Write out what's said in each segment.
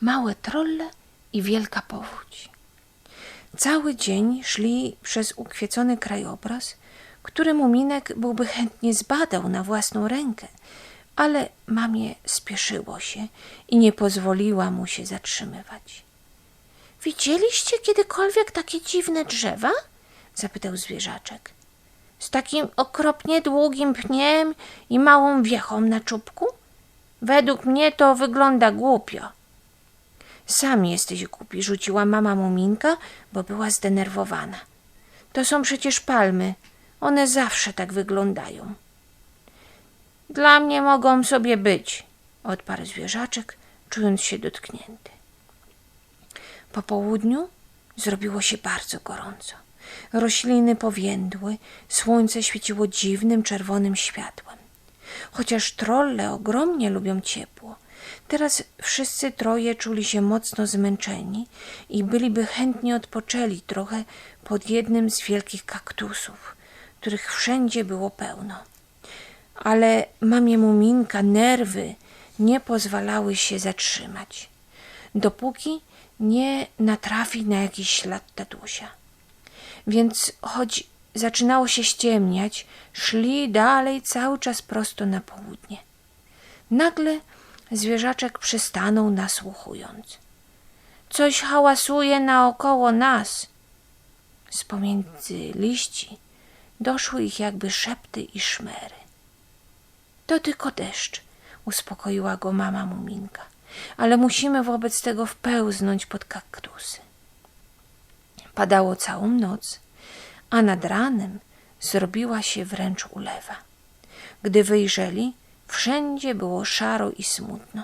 małe trolle i wielka powódź. Cały dzień szli przez ukwiecony krajobraz, który Muminek byłby chętnie zbadał na własną rękę, ale mamie spieszyło się i nie pozwoliła mu się zatrzymywać. Widzieliście kiedykolwiek takie dziwne drzewa? zapytał zwierzaczek. Z takim okropnie długim pniem i małą wiechą na czubku? Według mnie to wygląda głupio. Sam jesteś głupi, rzuciła mama Muminka, bo była zdenerwowana. To są przecież palmy. One zawsze tak wyglądają. Dla mnie mogą sobie być, odparł zwierzaczek, czując się dotknięty. Po południu zrobiło się bardzo gorąco. Rośliny powiędły, słońce świeciło dziwnym czerwonym światłem. Chociaż trolle ogromnie lubią ciepło, teraz wszyscy troje czuli się mocno zmęczeni i byliby chętnie odpoczęli trochę pod jednym z wielkich kaktusów, których wszędzie było pełno. Ale mamie Muminka nerwy nie pozwalały się zatrzymać, dopóki nie natrafi na jakiś ślad tatusia. Więc choć zaczynało się ściemniać, szli dalej cały czas prosto na południe. Nagle zwierzaczek przystanął nasłuchując. Coś hałasuje naokoło nas. Z pomiędzy liści doszły ich jakby szepty i szmery. To tylko deszcz, uspokoiła go mama Muminka, ale musimy wobec tego wpełznąć pod kaktusy. Padało całą noc, a nad ranem zrobiła się wręcz ulewa. Gdy wyjrzeli, wszędzie było szaro i smutno.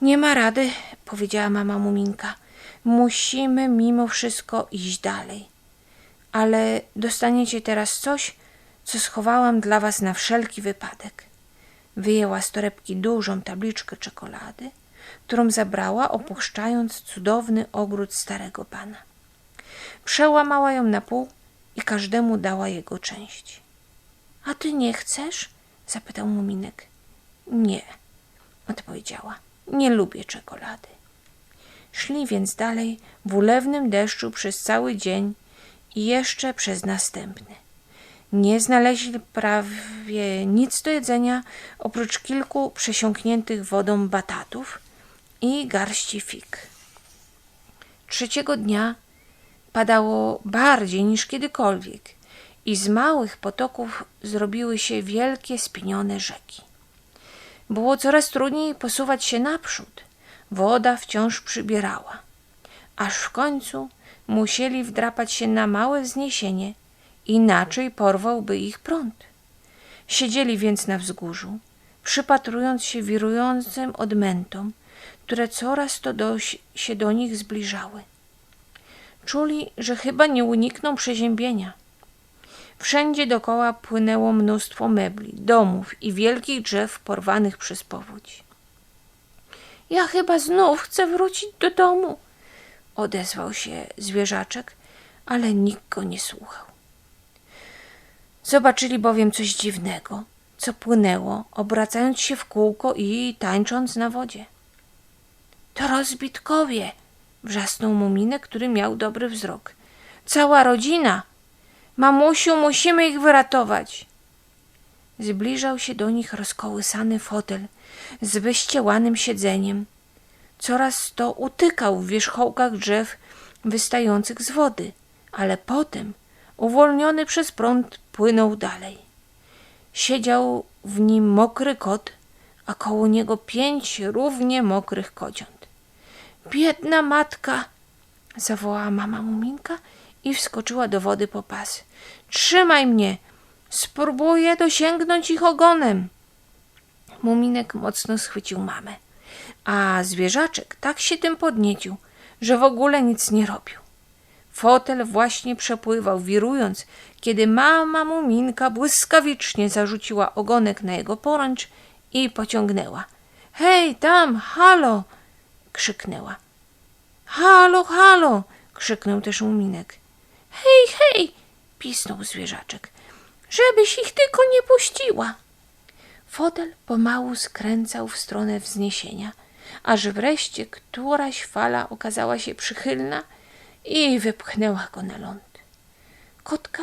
Nie ma rady, powiedziała mama Muminka. Musimy mimo wszystko iść dalej. Ale dostaniecie teraz coś, co schowałam dla was na wszelki wypadek. Wyjęła z torebki dużą tabliczkę czekolady, którą zabrała, opuszczając cudowny ogród starego pana. Przełamała ją na pół i każdemu dała jego część. A ty nie chcesz? Zapytał Muminek. Nie, odpowiedziała. Nie lubię czekolady. Szli więc dalej w ulewnym deszczu przez cały dzień i jeszcze przez następny. Nie znaleźli prawie nic do jedzenia oprócz kilku przesiąkniętych wodą batatów i garści fig. Trzeciego dnia padało bardziej niż kiedykolwiek i z małych potoków zrobiły się wielkie spinione rzeki. Było coraz trudniej posuwać się naprzód. Woda wciąż przybierała, aż w końcu musieli wdrapać się na małe wzniesienie, inaczej porwałby ich prąd. Siedzieli więc na wzgórzu, przypatrując się wirującym odmętom, które coraz to do, się do nich zbliżały. Czuli, że chyba nie unikną przeziębienia. Wszędzie dokoła płynęło mnóstwo mebli, domów i wielkich drzew porwanych przez powódź. Ja chyba znów chcę wrócić do domu, odezwał się zwierzaczek, ale nikt go nie słuchał. Zobaczyli bowiem coś dziwnego, co płynęło, obracając się w kółko i tańcząc na wodzie. To rozbitkowie, wrzasnął Muminek, który miał dobry wzrok. Cała rodzina! Mamusiu, musimy ich wyratować! Zbliżał się do nich rozkołysany fotel z wyściełanym siedzeniem. Coraz to utykał w wierzchołkach drzew wystających z wody, ale potem, uwolniony przez prąd, płynął dalej. Siedział w nim mokry kot, a koło niego pięć równie mokrych kociąt. Biedna matka! zawołała mama Muminka i wskoczyła do wody po pas. Trzymaj mnie! Spróbuję dosięgnąć ich ogonem. Muminek mocno schwycił mamę, a zwierzaczek tak się tym podniecił, że w ogóle nic nie robił. Fotel właśnie przepływał, wirując, kiedy mama Muminka błyskawicznie zarzuciła ogonek na jego poręcz i pociągnęła. Hej, tam, halo! krzyknęła. Halo, halo! krzyknął też Muminek. Hej, hej! pisnął zwierzaczek. Żebyś ich tylko nie puściła. Fotel pomału skręcał w stronę wzniesienia, aż wreszcie któraś fala okazała się przychylna i wypchnęła go na ląd. Kotka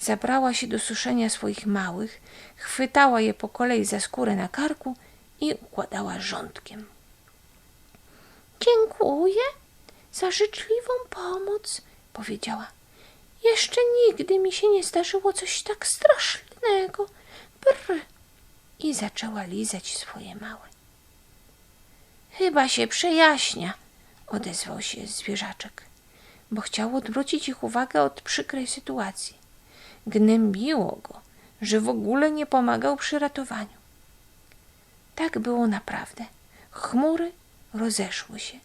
zabrała się do suszenia swoich małych, chwytała je po kolei za skórę na karku i układała rządkiem. Dziękuję za życzliwą pomoc, powiedziała. Jeszcze nigdy mi się nie zdarzyło coś tak strasznego. Brr. I zaczęła lizać swoje małe. Chyba się przejaśnia, odezwał się zwierzaczek, bo chciał odwrócić ich uwagę od przykrej sytuacji. Gnębiło go, że w ogóle nie pomagał przy ratowaniu. Tak było naprawdę. Chmury rozeszły się.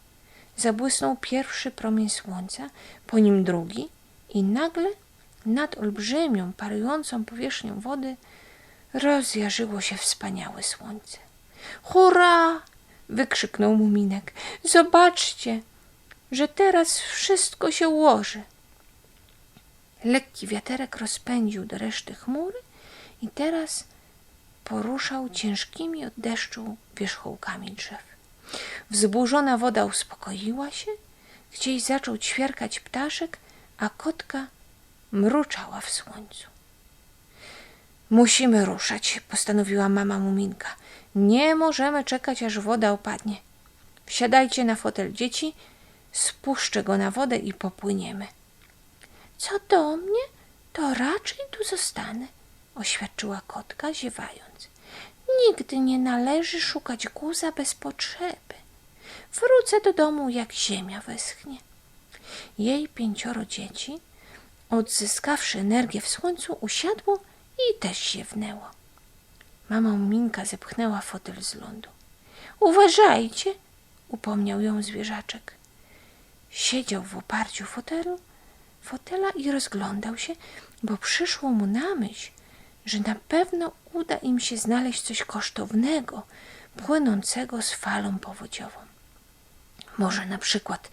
Zabłysnął pierwszy promień słońca, po nim drugi i nagle nad olbrzymią, parującą powierzchnią wody rozjarzyło się wspaniałe słońce. Hurra! wykrzyknął Muminek. Zobaczcie, że teraz wszystko się ułoży. Lekki wiaterek rozpędził do reszty chmury i teraz poruszał ciężkimi od deszczu wierzchołkami drzew. Wzburzona woda uspokoiła się, gdzieś zaczął ćwierkać ptaszek, a kotka mruczała w słońcu. Musimy ruszać, postanowiła mama Muminka. Nie możemy czekać, aż woda opadnie. Wsiadajcie na fotel dzieci, spuszczę go na wodę i popłyniemy. Co do mnie, to raczej tu zostanę, oświadczyła kotka, ziewając. Nigdy nie należy szukać guza bez potrzeby. Wrócę do domu, jak ziemia wyschnie. Jej pięcioro dzieci, odzyskawszy energię w słońcu, usiadło i też ziewnęło. Mama Minka zepchnęła fotel z lądu. Uważajcie, upomniał ją zwierzaczek. Siedział w oparciu fotelu, fotela i rozglądał się, bo przyszło mu na myśl, że na pewno uda im się znaleźć coś kosztownego, płynącego z falą powodziową. Może na przykład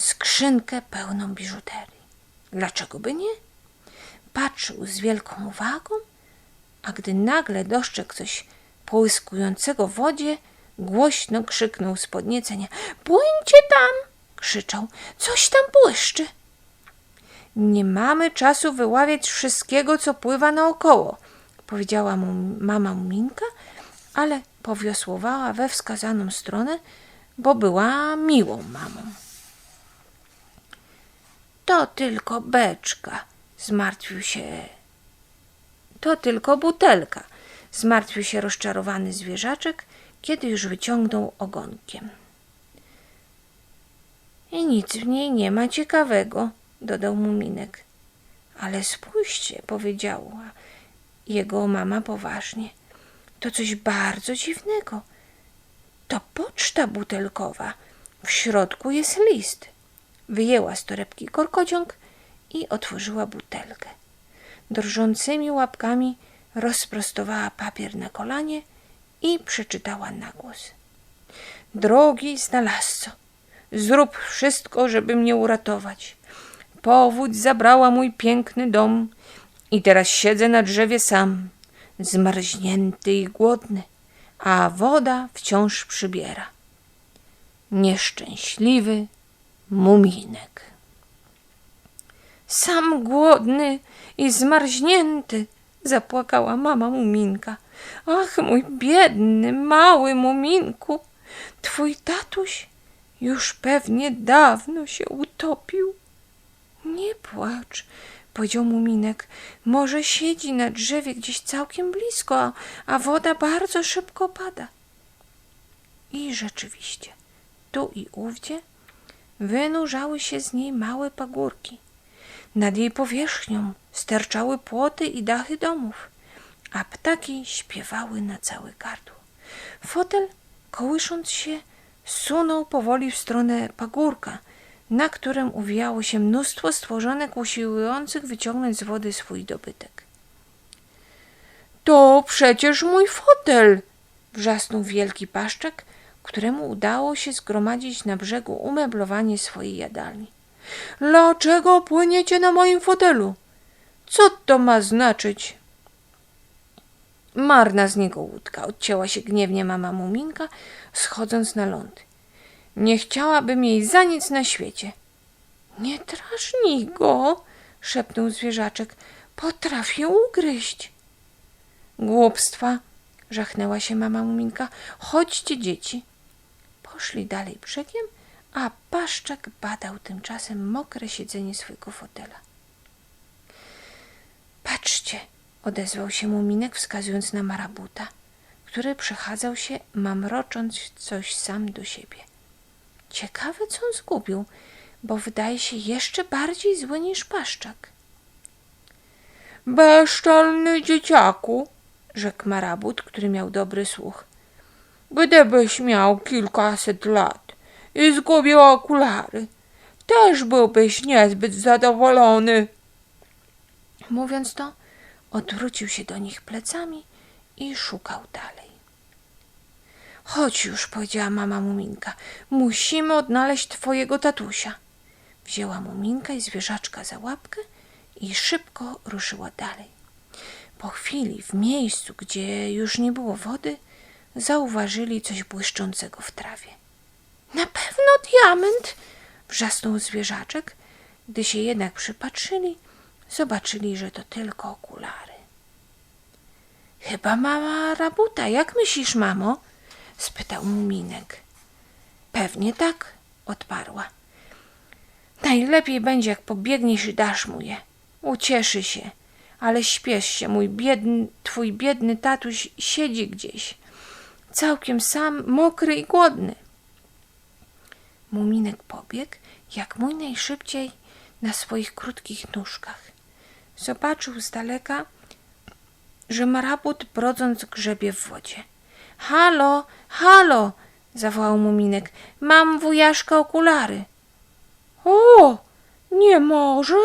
skrzynkę pełną biżuterii. Dlaczego by nie? Patrzył z wielką uwagą, a gdy nagle dostrzegł coś połyskującego w wodzie, głośno krzyknął z podniecenia. Płyńcie tam! krzyczał. Coś tam błyszczy. Nie mamy czasu wyławiać wszystkiego, co pływa naokoło, powiedziała mu mama Muminka, ale powiosłowała we wskazaną stronę, bo była miłą mamą. To tylko beczka, zmartwił się. To tylko butelka, zmartwił się rozczarowany zwierzaczek, kiedy już wyciągnął ogonkiem. I nic w niej nie ma ciekawego, dodał Muminek. Ale spójrzcie, powiedziała jego mama poważnie. To coś bardzo dziwnego. To poczta butelkowa. W środku jest list. Wyjęła z torebki korkociąg i otworzyła butelkę. Drżącymi łapkami rozprostowała papier na kolanie i przeczytała na głos. Drogi znalazco, zrób wszystko, żeby mnie uratować. Powódź zabrała mój piękny dom i teraz siedzę na drzewie sam, zmarznięty i głodny, a woda wciąż przybiera. Nieszczęśliwy muminek. Sam głodny i zmarznięty, zapłakała mama muminka. Ach, mój biedny, mały muminku, twój tatuś już pewnie dawno się utopił. Nie płacz, powiedział Muminek. Może siedzi na drzewie gdzieś całkiem blisko, a, a woda bardzo szybko pada. I rzeczywiście, tu i ówdzie wynurzały się z niej małe pagórki. Nad jej powierzchnią sterczały płoty i dachy domów, a ptaki śpiewały na całe gardło. Fotel, kołysząc się, sunął powoli w stronę pagórka, na którym uwijało się mnóstwo stworzonek usiłujących wyciągnąć z wody swój dobytek. To przecież mój fotel! wrzasnął wielki paszczek, któremu udało się zgromadzić na brzegu umeblowanie swojej jadalni. Dlaczego płyniecie na moim fotelu? Co to ma znaczyć? Marna z niego łódka, odcięła się gniewnie mama Muminka, schodząc na ląd. Nie chciałabym jej za nic na świecie. Nie drażnij go, szepnął zwierzaczek. Potrafię ugryźć. Głupstwa, żachnęła się mama Muminka. Chodźcie, dzieci. Poszli dalej brzegiem, a paszczak badał tymczasem mokre siedzenie swojego fotela. Patrzcie, odezwał się Muminek, wskazując na marabuta, który przechadzał się, mamrocząc coś sam do siebie. Ciekawe, co on zgubił, bo wydaje się jeszcze bardziej zły niż paszczak. Bezczelny dzieciaku, rzekł marabut, który miał dobry słuch. Gdybyś miał kilkaset lat i zgubił okulary, też byłbyś niezbyt zadowolony. Mówiąc to, odwrócił się do nich plecami i szukał dalej. Chodź już, powiedziała mama Muminka. Musimy odnaleźć twojego tatusia. Wzięła Muminka i zwierzaczka za łapkę i szybko ruszyła dalej. Po chwili, w miejscu, gdzie już nie było wody, zauważyli coś błyszczącego w trawie. Na pewno diament! wrzasnął zwierzaczek. Gdy się jednak przypatrzyli, zobaczyli, że to tylko okulary. Chyba mama rabuta. Jak myślisz, mamo? spytał Muminek. Pewnie tak, odparła. Najlepiej będzie, jak pobiegniesz i dasz mu je. Ucieszy się, ale śpiesz się, mój biedny, twój biedny tatuś siedzi gdzieś, całkiem sam, mokry i głodny. Muminek pobiegł, jak mój najszybciej, na swoich krótkich nóżkach. Zobaczył z daleka, że marabut brodząc grzebie w wodzie. Halo, halo, zawołał Muminek. Mam wujaszka okulary. O, nie może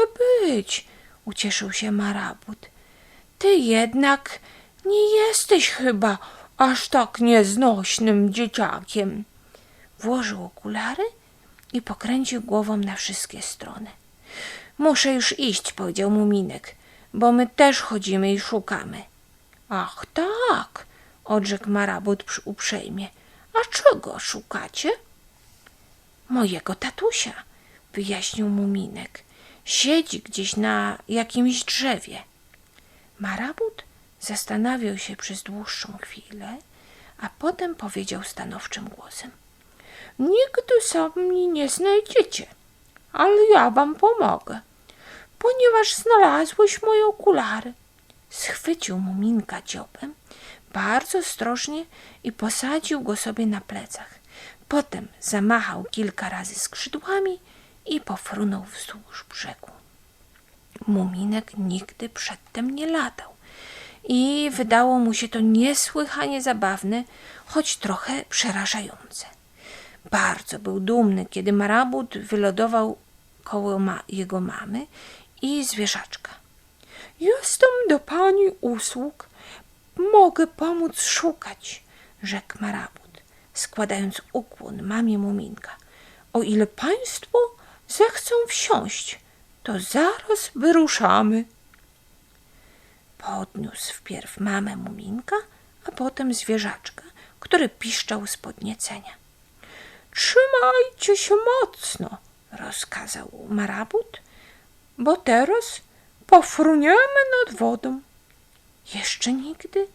być, ucieszył się marabut. Ty jednak nie jesteś chyba aż tak nieznośnym dzieciakiem. Włożył okulary i pokręcił głową na wszystkie strony. Muszę już iść, powiedział Muminek, bo my też chodzimy i szukamy. Ach tak, odrzekł marabut uprzejmie. A czego szukacie? Mojego tatusia, wyjaśnił Muminek. Siedzi gdzieś na jakimś drzewie. Marabut zastanawiał się przez dłuższą chwilę, a potem powiedział stanowczym głosem. Nigdy sami nie znajdziecie, ale ja wam pomogę, ponieważ znalazłeś moje okulary. Schwycił Muminka dziobem bardzo ostrożnie i posadził go sobie na plecach. Potem zamachał kilka razy skrzydłami i pofrunął wzdłuż brzegu. Muminek nigdy przedtem nie latał i wydało mu się to niesłychanie zabawne, choć trochę przerażające. Bardzo był dumny, kiedy marabut wylądował koło ma jego mamy i zwierzaczka. Jestem do pani usług. Mogę pomóc szukać, rzekł marabut, składając ukłon mamie Muminka. O ile państwo zechcą wsiąść, to zaraz wyruszamy. Podniósł wpierw mamę Muminka, a potem zwierzaczka, który piszczał z podniecenia. Trzymajcie się mocno, rozkazał marabut, bo teraz pofruniemy nad wodą. Jeszcze nigdy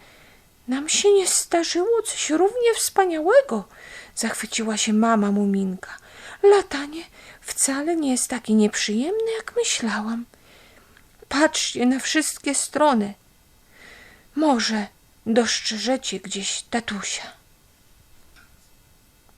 nam się nie zdarzyło coś równie wspaniałego, zachwyciła się mama Muminka. Latanie wcale nie jest takie nieprzyjemne, jak myślałam. Patrzcie na wszystkie strony. Może dostrzeżecie gdzieś tatusia.